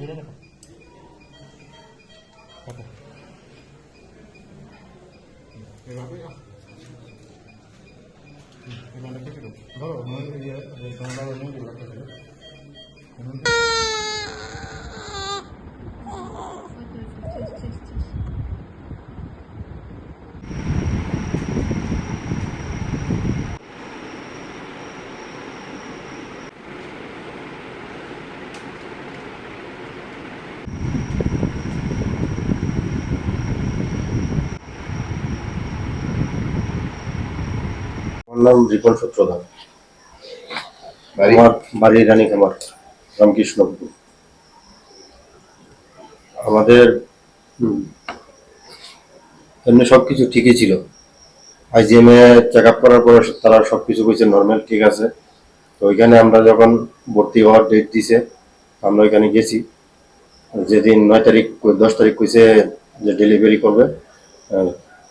ধরে রাখো রাখো। এভাবে আহ। হুম, এভাবে কেটে দাও। ধরো নয় ইয়ে এই কাঁটা নিয়ে দিলা কেটে দাও। এখন আমার নাম রিপন সূত্রধর আমার বাড়ি রানী খামার রামকৃষ্ণপুর আমাদের এমনি সবকিছু ঠিকই ছিল। আইজিএম চেক আপ করার পরে তারা সবকিছু কইছে নর্মাল ঠিক আছে। তো ওইখানে আমরা যখন ভর্তি হওয়ার ডেট দিছে আমরা ওইখানে গেছি। যেদিন নয় তারিখ দশ তারিখ কইছে যে ডেলিভারি করবে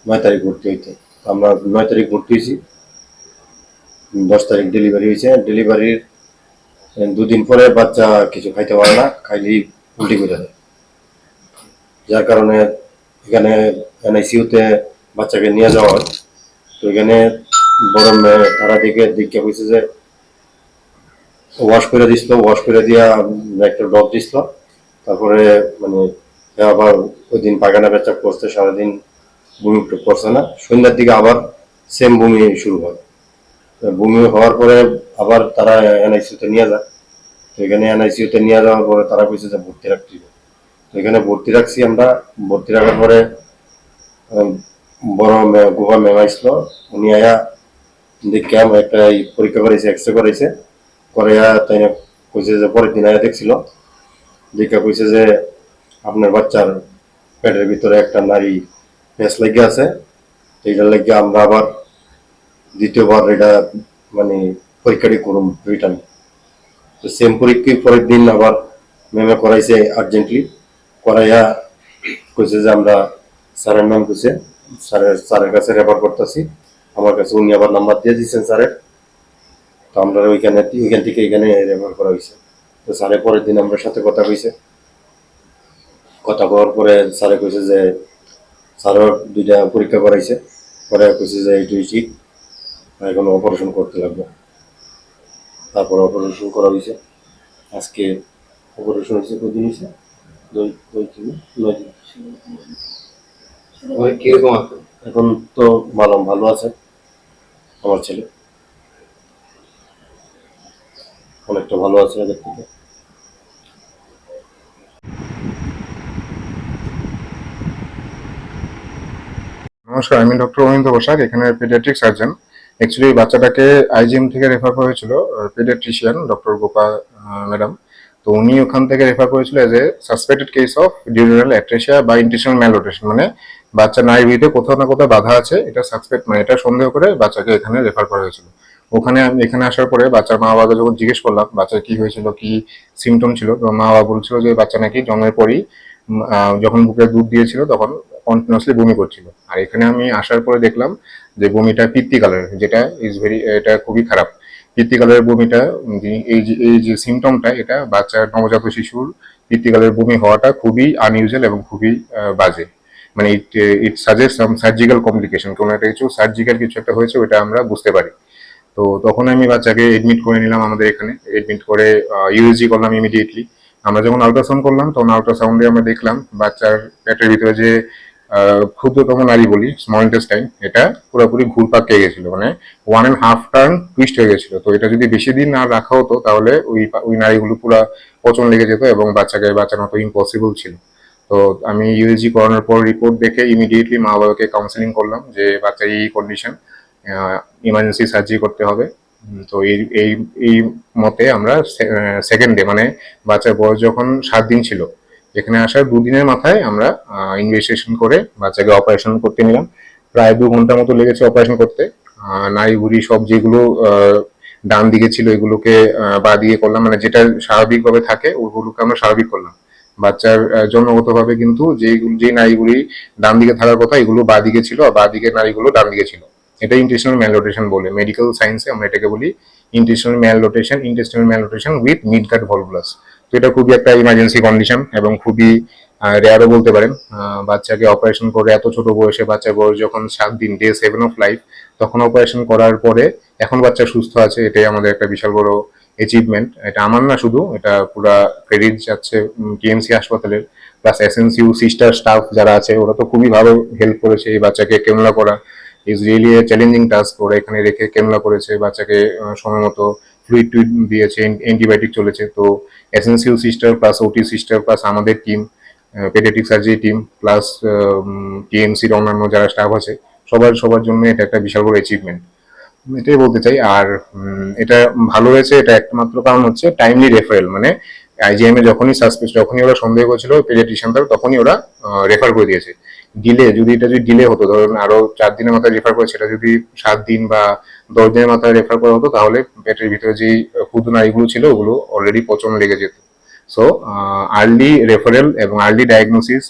নয় তারিখ ভর্তি হইতে। আমরা নয় তারিখ ভর্তি হয়েছি দশ তারিখ ডেলিভারি হয়েছে। ডেলিভারির দুদিন পরে বাচ্চা কিছু খাইতে পারে না, খাইলেই উল্টি করে দেয়। যার কারণে এখানে এনআইসিউতে বাচ্চাকে নিয়ে যাওয়া হয়। তো এখানে বড় মেয়ে তারা দিকে দিকে হয়েছে যে ওয়াশ করে দিছিল ওয়াশ করে দিয়া একটা ডব দিছিল। তারপরে মানে আবার ওই দিন পায়খানা পেচাপ করছে, সারাদিন বমি করছে না। সন্ধ্যার দিকে আবার সেম বমি শুরু হয়। বমি হওয়ার পরে আবার তারা এনআইসিউতে নিয়ে যায়। তো এখানে এনআইসিউতে নিয়ে যাওয়ার পরে তারা কইছে যে ভর্তি হবে। তো এখানে ভর্তি রাখছি আমরা। ভর্তি রাখার পরে বড় গোপা ম্যাম আসছিল উনি আয়া দেখে আমার একটা পরীক্ষা করেছে এক্স রে করেছে করে তাই কইছে যে পরের দিন আয়া দেখছিল। দেখে কইছে যে আপনার বাচ্চার পেটের ভিতরে একটা নারী পেঁচ লেগে আছে। এইটার লেগে আমরা আবার দ্বিতীয়বার এটা মানে পরীক্ষাটি করুন রিটার্ন তো সেম পরীক্ষা পরের দিন আবার ম্যামে করাইছে আর্জেন্টলি করাইয়া কইছে যে আমরা স্যারের নাম কইছে, স্যারের স্যারের কাছে রেফার করতেছি। আমার কাছে উনি আবার নাম্বার দিয়ে দিয়েছেন স্যারের। তো আমরা ওইখানে, ওইখান থেকে এখানে রেফার করা হয়েছে তো স্যারের পরের দিন আমরা সাথে কথা কইছে কথা কওয়ার পরে স্যারে কইছে যে স্যারও দুইটা পরীক্ষা করাইছে। পরে কইছে যে এইটুই ঠিক। এখন অপারেশন করতে লাগবে। তারপর অপারেশন করা হয়েছে। আজকে অপারেশন হয়েছে কদিন হয়েছে? দুই দুই তিন নয় দিন। ওই কীরকম আছে? এখন তো ভালো ভালো আছে। আমার ছেলে অনেকটা ভালো আছে আগের থেকে। নমস্কার আমি ডক্টর অমিন্দ বসাক এখানে পেডিয়াট্রিক সার্জন অ্যাকচুয়ালি বাচ্চাটাকে আইজিএম থেকে রেফার করেছিল পেডিয়াট্রিশিয়ান ডক্টর গোপা ম্যাডাম তো উনি ওখান থেকে রেফার করেছিল as a suspected case of dural atresia বা ইন্টেশনাল ম্যালরোটেশন মানে বাচ্চা নাইভিতে কোথাও না কোথাও বাধা আছে, এটা সাসপেক্ট মানে এটা সন্দেহ করে বাচ্চাকে এখানে রেফার করা হয়েছিল। ওখানে আমি, এখানে আসার পরে বাচ্চার মা বাবাকে যখন জিজ্ঞেস করলাম, বাচ্চার কি হয়েছিল, কি সিমটম ছিল, তো মা বাবা বলছিল যে বাচ্চা নাকি জন্মের পরই যখন বুকে দুধ দিয়েছিল, তখন কন্টিনিউসলি বমি করছিল। আর এখানে আমি আসার পরে দেখলাম যে বমিটা পিত্তি কালারের যেটা ইজ ভেরি এটা খুবই খারাপ। পিত্তি কালারের বমিটা এই যে এই যে সিমটমটা এটা বাচ্চার নবজাত শিশুর পিত্তি কালারের বমি হওয়াটা খুবই আনইউজুয়াল এবং খুবই বাজে। মানে it it suggest some surgical complication কোনো একটা কিছু সার্জিক্যাল কিছু একটা হয়েছে, ওটা আমরা বুঝতে পারি। তো তখন আমি বাচ্চাকে এডমিট করে নিলাম আমাদের এখানে। এডমিট করে ইউএসজি করলাম ইমিডিয়েটলি আমরা যখন আল্ট্রাসাউন্ড করলাম, তখন আল্ট্রাসাউন্ডে আমরা দেখলাম বাচ্চার পেটের ভিতরে যে ক্ষুদ্রতম নারী বলি স্মল ইন্টেস্টাইন এটা পুরোপুরি ঘুরপাক খেয়ে গেছিল মানে one and half turn twist হয়ে গেছিল। তো এটা যদি বেশি দিন না রাখা হতো, তাহলে ওই ওই নারীগুলো পুরো পচন লেগে যেত এবং বাচ্চাকে বাঁচানো তো ইম্পসিবল ছিল। তো আমি ইউএসজি করানোর পর রিপোর্ট দেখে ইমিডিয়েটলি মা বাবাকে কাউন্সিলিং করলাম যে বাচ্চার এই কন্ডিশন ইমার্জেন্সি সার্জারি করতে হবে। তো এই এই এই মতে আমরা সেকেন্ড ডে মানে বাচ্চার বয়স যখন সাত দিন ছিল এখানে আসার দুদিনের মাথায় আমরা ইনভেস্টিগেশন করে বাচ্চাকে অপারেশন করতে নিলাম। প্রায় দু ঘণ্টার মতো লেগেছে অপারেশন করতে। নাড়ি ভুড়ি সব যেগুলো ডান দিকে ছিল এগুলোকে বা দিয়ে করলাম। মানে যেটা স্বাভাবিকভাবে থাকে, ওগুলোকে আমরা স্বাভাবিক করলাম। বাচ্চার জন্মগতভাবে কিন্তু যে যে নারীগুলি ডান দিকে থাকার কথা, এগুলো বা দিকে ছিল আর বা দিকের নারীগুলো ডান দিকে ছিল। এটা ইন্টেশনাল ম্যালরোটেশন বলে। মেডিকেল সায়েন্সে আমরা এটাকে বলি intestinal malrotation intestinal malrotation with midgut volvulus এটা খুবই একটা ইমার্জেন্সি কন্ডিশন এবং খুবই রেয়ারও বলতে পারেন। বাচ্চাকে অপারেশন করে এত ছোট বয়সে বাচ্চার বয়স যখন সাত দিন ডে সেভেন অফ লাইফ তখন অপারেশন করার পরে এখন বাচ্চা সুস্থ আছে, এটাই আমাদের একটা বিশাল বড় অ্যাচিভমেন্ট এটা আমার না শুধু, এটা পুরা ক্রেডিট যাচ্ছে টিএমসি হাসপাতালের প্লাস এসএনসিউ সিস্টার স্টাফ যারা আছে, ওরা তো খুবই ভালো হেল্প করেছে এই বাচ্চাকে কেমলা করা। Is really a challenging task ওরা এখানে রেখে কেমলা করেছে, বাচ্চাকে সময় মতো ফ্লুইড টুইড দিয়েছে অ্যান্টিবায়োটিক চলেছে, তো essential sister plus OT sister plus আমাদের team paediatric surgery team plus টিএমসির অন্যান্য যারা স্টাফ আছে, সবার সবার জন্য এটা একটা বিশাল বড় অ্যাচিভমেন্ট এটাই বলতে চাই, আর এটা ভালো হয়েছে, এটা একমাত্র কারণ হচ্ছে টাইমলি রেফারেল মানে আইজিএম এ যখনই সাসপেক্ট যখনই ওরা সন্দেহ করেছিল পেডিয়াট্রিশিয়ান তখনই ওরা রেফার করে দিয়েছে। ডিলে যদি এটা যদি ডিলে হতো, ধরুন আরও চার দিনের মাথায় রেফার করে, সেটা যদি সাত দিন বা দশ দিনের মাথায় রেফার করা হতো, তাহলে পেটের ভিতরে যে ক্ষুদ্র নারীগুলো ছিল, ওগুলো অলরেডি পচন লেগে যেত। সো আর্লি রেফারেল এবং early diagnosis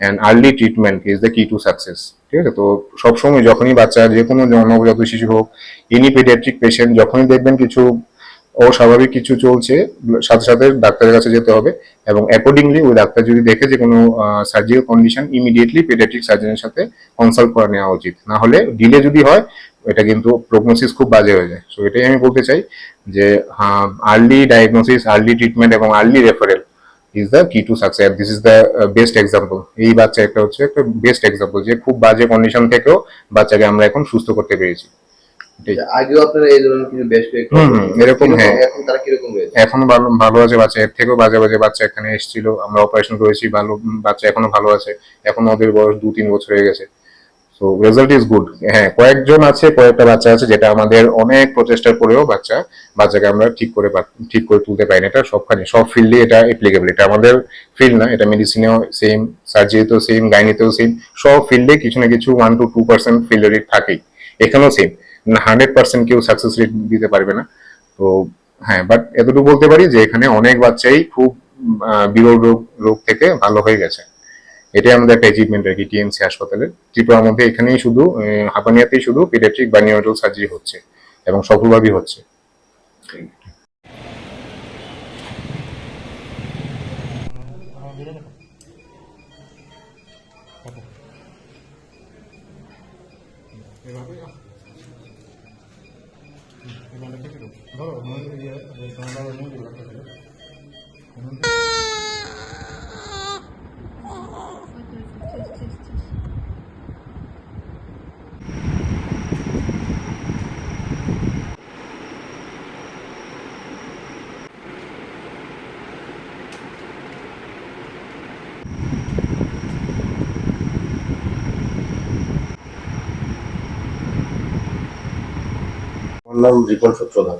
and early treatment is the key to success ঠিক আছে? তো সবসময় যখনই বাচ্চা যে কোনো নবজাত শিশু হোক এনি পেডিয়াট্রিক পেশেন্ট যখনই দেখবেন কিছু অস্বাভাবিক কিছু চলছে, সাথে সাথে ডাক্তারের কাছে যেতে হবে এবং অ্যাকর্ডিংলি ওই ডাক্তার যদি দেখে যে কোনো সার্জিক্যাল কন্ডিশন ইমিডিয়েটলি পেডিয়াট্রিক সার্জনের সাথে কনসাল্ট করে নেওয়া উচিত। না হলে ডিলে যদি হয়, এটা কিন্তু প্রগনোসিস খুব বাজে হয়ে যায়। সো এটাই আমি বলতে চাই যে আর্লি ডায়াগনোসিস আর্লি ট্রিটমেন্ট এবং early referral is the key to success this is the best example এই বাচ্চা একটা হচ্ছে একটা বেস্ট এক্সাম্পল যে খুব বাজে কন্ডিশন থেকেও বাচ্চাকে আমরা এখন সুস্থ করতে পেরেছি। আগেও আপনারা এই ধরনের কিছু বেশ এরকম, হ্যাঁ। এখন তারা কীরকম রয়েছে? এখনও ভালো ভালো আছে বাচ্চা এর থেকেও বাজে বাজে বাচ্চা এখানে এসেছিল আমরা অপারেশন করেছি ভালো বাচ্চা এখনও ভালো আছে এখন ওদের বয়স দু তিন বছর হয়ে গেছে। সো রেজাল্ট ইজ গুড হ্যাঁ কয়েকজন আছে কয়েকটা বাচ্চা আছে যেটা আমাদের অনেক প্রচেষ্টার পরেও বাচ্চা বাচ্চাকে আমরা ঠিক করে ঠিক করে তুলতে পারি না এটা সবখানে সব ফিল্ডে এটা অ্যাপ্লিকেবল এটা আমাদের ফিল্ড না এটা মেডিসিনেও সেম সার্জারিতেও সেম গাইনিতেও সেম সব ফিল্ডে কিছু না কিছু ওয়ান টু টু পার্সেন্ট ফিল্ডের থাকেই এখানেও সেম হান্ড্রেড পার্সেন্ট কেউ সাকসেস রেট দিতে পারবে না। তো হ্যাঁ বাট এতটুকু বলতে পারি যে এখানে অনেক বাচ্চাই খুব বিরল রোগ রোগ থেকে ভালো হয়ে গেছে। এটাই আমাদের একটা অ্যাচিভমেন্ট আর কি, টিএমসি হাসপাতালে। ত্রিপুরার মধ্যে এখানেই শুধু হাপানিয়াতেই শুধু পিডিয়াট্রিক বা নিউরোটাল সার্জারি হচ্ছে এবং সফলভাবেই হচ্ছে। আমার নাম রিপন সূত্রধর